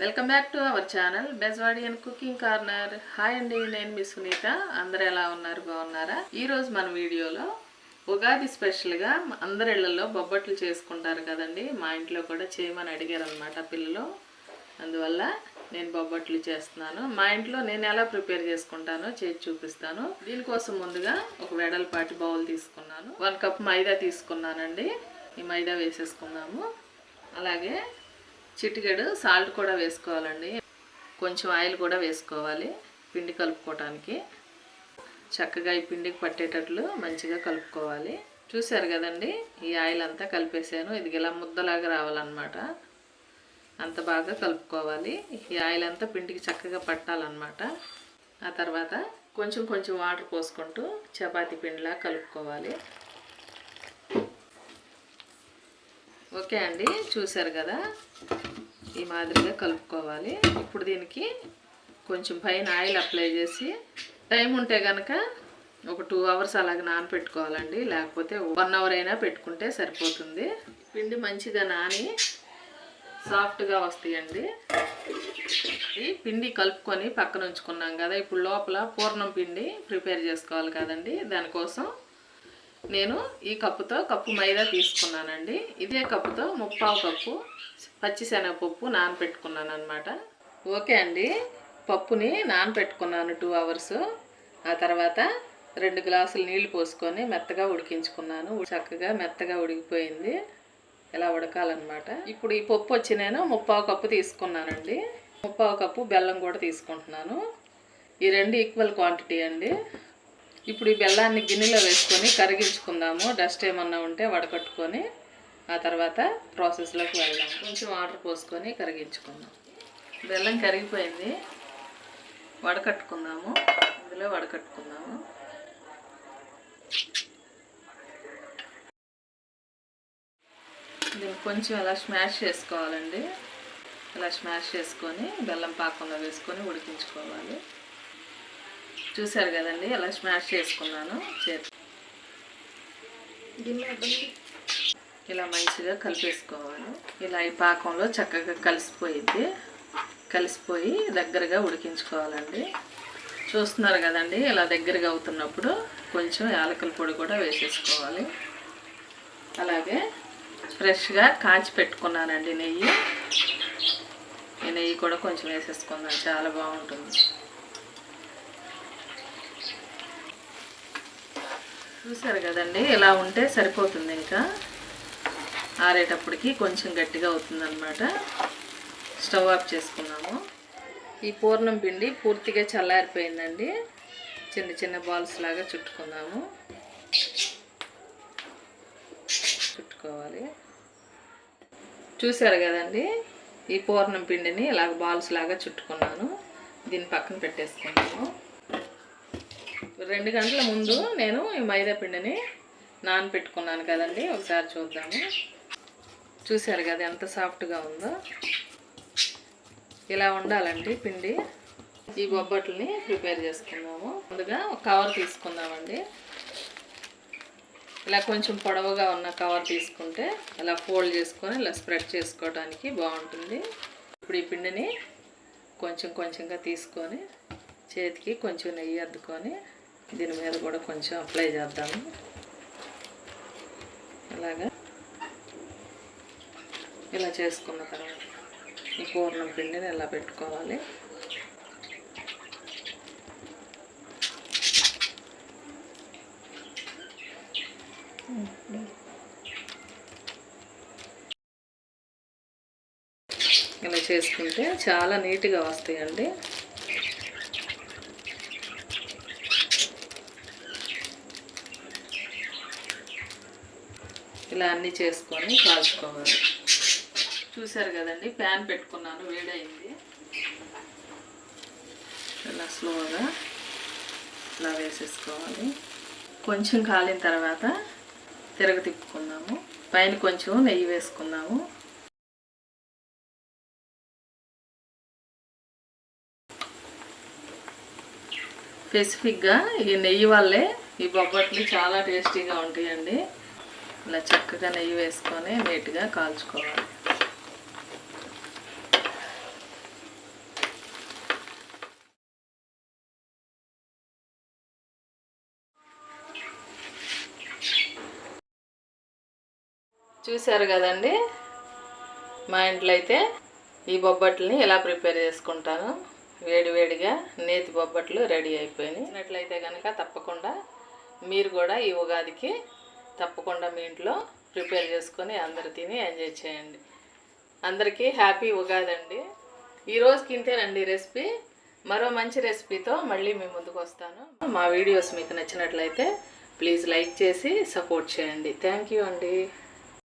Welcome back to our channel Bezwadian cooking corner. Hi అండి నేను మీ సునీత. అందరు ఎలా ఉన్నారు? బాగున్నారా? ఈరోజు మన వీడియోలో ఉగాది స్పెషల్గా అందరి ఇళ్ళలో బొబ్బట్లు చేసుకుంటారు కదండి. మా ఇంట్లో కూడా చేయమని అడిగారు అనమాట పిల్లలు. అందువల్ల నేను బొబ్బట్లు చేస్తున్నాను. మా ఇంట్లో నేను ఎలా ప్రిపేర్ చేసుకుంటానో చేసి చూపిస్తాను. దీనికోసం ముందుగా ఒక వెడల్పాటి బౌల్ తీసుకున్నాను. వన్ కప్ మైదా తీసుకున్నానండి. ఈ మైదా వేసేసుకున్నాము అలాగే చిటికెడు సాల్ట్ కూడా వేసుకోవాలండి. కొంచెం ఆయిల్ కూడా వేసుకోవాలి పిండి కలుపుకోవటానికి. చక్కగా ఈ పిండికి పట్టేటట్లు మంచిగా కలుపుకోవాలి. చూసారు కదండి ఈ ఆయిల్ అంతా కలిపేసాను. ఇది ఇలా ముద్దలాగా రావాలన్నమాట. అంత బాగా కలుపుకోవాలి. ఈ ఆయిల్ అంతా పిండికి చక్కగా పట్టాలన్నమాట. ఆ తర్వాత కొంచెం కొంచెం వాటర్ పోసుకుంటూ చపాతీ పిండిలా కలుపుకోవాలి. ఓకే అండి చూసారు కదా? ఈ మాదిరిగా కలుపుకోవాలి. ఇప్పుడు దీనికి కొంచెం పైన ఆయిల్ అప్లై చేసి టైం ఉంటే కనుక ఒక టూ అవర్స్ అలాగే నానపెట్టుకోవాలండి. లేకపోతే వన్ అవర్ అయినా పెట్టుకుంటే సరిపోతుంది. పిండి మంచిగా నాని సాఫ్ట్గా వస్తాయండి. ఈ పిండి కలుపుకొని పక్కన ఉంచుకున్నాం కదా ఇప్పుడు లోపల పూర్ణం పిండి ప్రిపేర్ చేసుకోవాలి కదండి. దానికోసం నేను ఈ కప్పుతో కప్పు మైదా తీసుకున్నానండి. ఇదే కప్పుతో ముప్పావు కప్పు పచ్చిశనగపప్పు నానపెట్టుకున్నాను అనమాట ఓకే అండి. పప్పుని నానపెట్టుకున్నాను టూ అవర్స్. ఆ తర్వాత రెండు గ్లాసులు నీళ్ళు పోసుకొని మెత్తగా ఉడికించుకున్నాను. చక్కగా మెత్తగా ఉడికిపోయింది. ఇలా ఉడకాలన్నమాట. ఇప్పుడు ఈ పప్పు వచ్చి నేను ముప్పావు కప్పు తీసుకున్నానండి. ముప్పావు కప్పు బెల్లం కూడా తీసుకుంటున్నాను. ఈ రెండు ఈక్వల్ క్వాంటిటీ అండి. ఇప్పుడు ఈ బెల్లాన్ని గిన్నెలో వేసుకొని కరిగించుకుందాము. డస్ట్ ఏమన్నా ఉంటే వడకట్టుకొని ఆ తర్వాత ప్రాసెస్లోకి వెళ్దాం. కొంచెం వాటర్ పోసుకొని కరిగించుకుందాం. బెల్లం కరిగిపోయింది. వడకట్టుకుందాము. ఇందులో వడకట్టుకుందాము. దీన్ని కొంచెం అలా స్మాష్ చేసుకోవాలండి. ఇలా స్మాష్ చేసుకొని బెల్లం పాకంలో వేసుకొని ఉడికించుకోవాలి. చూసారు కదండి అలా స్మాష్ చేసుకున్నాను చేతి ఇలా మంచిగా కలిపేసుకోవాలి. ఇలా ఈ పాకంలో చక్కగా కలిసిపోయింది కలిసిపోయి దగ్గరగా ఉడికించుకోవాలండి. చూస్తున్నారు కదండి ఇలా దగ్గరగా అవుతున్నప్పుడు కొంచెం యాలకల పొడి కూడా వేసేసుకోవాలి. అలాగే ఫ్రెష్గా కాచి పెట్టుకున్నానండి నెయ్యి. ఈ నెయ్యి కూడా కొంచెం వేసేసుకుందాం చాలా బాగుంటుంది. చూసారు కదండి ఇలా ఉంటే సరిపోతుంది ఇంకా. ఆరేటప్పటికి కొంచెం గట్టిగా అవుతుందన్నమాట. స్టవ్ ఆఫ్ చేసుకున్నాము. ఈ పూర్ణం పిండి పూర్తిగా చల్లారిపోయిందండి. చిన్న చిన్న బాల్స్ లాగా చుట్టుకుందాము. చుట్టుకోవాలి. చూసారు కదండి ఈ పూర్ణం పిండిని ఇలాగ బాల్స్ లాగా చుట్టుకున్నాను. దీన్ని పక్కన పెట్టేసుకున్నాము రెండు గంటల ముందు నేను ఈ మైదా పిండిని నానపెట్టుకున్నాను కదండి. ఒకసారి చూద్దాము. చూశారు కదా ఎంత సాఫ్ట్గా ఉందో. ఇలా ఉండాలండి పిండి. ఈ బొబ్బట్లని ప్రిపేర్ చేసుకుందాము. ముందుగా ఒక కవర్ తీసుకుందామండి. ఇలా కొంచెం పొడవుగా ఉన్న కవర్ తీసుకుంటే ఇలా ఫోల్డ్ చేసుకొని ఇలా స్ప్రెడ్ చేసుకోవడానికి బాగుంటుంది. ఇప్పుడు ఈ పిండిని కొంచెం కొంచెంగా తీసుకొని చేతికి కొంచెం నెయ్యి అద్దుకొని దీని మీద కూడా కొంచెం అప్లై చేద్దాము. ఇలాగా ఇలా చేసుకున్న తర్వాత ఈ పూర్ణం పిండిని ఇలా పెట్టుకోవాలి? ఇలా చేసుకుంటే చాలా నీట్గా వస్తాయండి. ఇలా అన్నీ చేసుకొని కాల్చుకోవాలి. చూసారు కదండి ప్యాన్ పెట్టుకున్నాను వేడైంది. ఇలా స్లోగా ఇలా వేసేసుకోవాలి. కొంచెం కాలిన తర్వాత తిరగ తిప్పుకుందాము. పైన కొంచెం నెయ్యి వేసుకుందాము. స్పెసిఫిక్గా ఈ నెయ్యి వల్లే ఈ బొబ్బట్లు చాలా టేస్టీగా ఉంటాయండి. ఇలా చక్కగా నెయ్యి వేసుకొని నీట్గా కాల్చుకోవాలి. చూశారు కదండి? మా ఇంట్లో అయితే ఈ బొబ్బట్లని ఎలా ప్రిపేర్ చేసుకుంటాను? వేడివేడిగా నేతి బొబ్బట్లు రెడీ అయిపోయినాయి. అట్లయితే కనుక తప్పకుండా మీరు కూడా ఈ ఉగాదికి తప్పకుండా మీ ఇంట్లో ప్రిపేర్ చేసుకొని అందరు తిని ఎంజాయ్ చేయండి. అందరికీ హ్యాపీ ఉగాది అండి ఈరోజుకి ఇంతేనండి రెసిపీ. మరో మంచి రెసిపీతో మళ్ళీ మీ ముందుకు వస్తాను. మా వీడియోస్ మీకు నచ్చినట్లయితే ప్లీజ్ లైక్ చేసి సపోర్ట్ చేయండి. థ్యాంక్ యూ అండి.